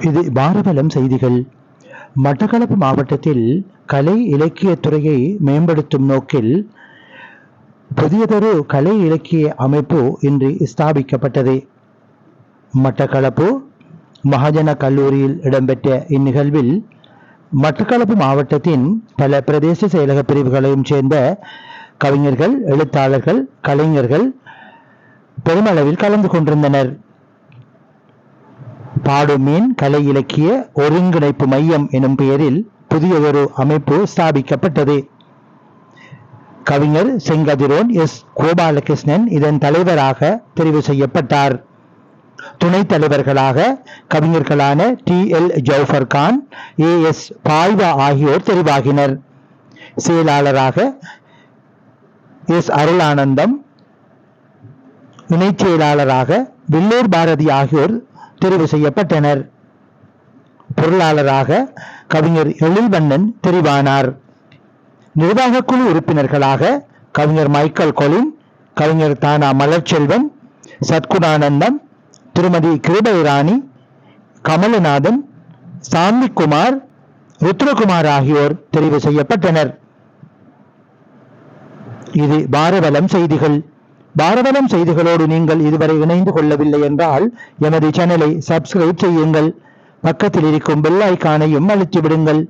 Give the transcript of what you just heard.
இது பாரபலம் செய்திகள். மட்டக்களப்பு மாவட்டத்தில் கலை இலக்கியத்துறையை மேம்படுத்தும் நோக்கில் புதியதொரு கலை இலக்கிய அமைப்பு இன்று ஸ்தாபிக்கப்பட்டது. மட்டக்களப்பு மகாஜன கல்லூரியில் இடம்பெற்ற இந்நிகழ்வில் மட்டக்களப்பு மாவட்டத்தின் பல பிரதேச செயலக பிரிவுகளையும் சேர்ந்த கவிஞர்கள் எழுத்தாளர்கள் கலைஞர்கள் பெருமளவில் கலந்து கொண்டிருந்தனர். பாடுமீன் கலை இலக்கிய ஒருங்கிணைப்பு மையம் எனும் பெயரில் புதியதொரு அமைப்பு ஸ்தாபிக்கப்பட்டது. கவிஞர் செங்கதிரோன் எஸ். கோபாலகிருஷ்ணன் இதன் தலைவராக தெரிவு செய்யப்பட்டார். துணைத் தலைவர்களாக கவிஞர்களான T. L. Jaufar Khan A. S. பாய்வா ஆகியோர் தெரிவாகினர். செயலாளராக எஸ். அருளானந்தம் இணைச் செயலாளராக வில்லூர் பாரதி ஆகியோர் தெரிவு செய்யப்பட்டனர். பொருளாளராக கவிஞர் எழில்வண்ணன் தெரிவானார். நிர்வாகக் குழு உறுப்பினர்களாக கவிஞர் மைக்கேல் கொலின் கவிஞர் தானா மலர்ச்செல்வன் சத்குணானந்தம் திருமதி கிருபை ராணி கமலநாதன் சாந்திக்குமார் ருத்ரகுமார் ஆகியோர் தெரிவு செய்யப்பட்டனர். இது பாரவலம் செய்திகள். பாரதம் செய்திகளோடு நீங்கள் இதுவரை இணைந்து கொள்ளவில்லை என்றால் எமது சேனலை சப்ஸ்கிரைப் செய்யுங்கள். பக்கத்தில் இருக்கும் பெல் ஐக்கானையும் அழுத்தி விடுங்கள்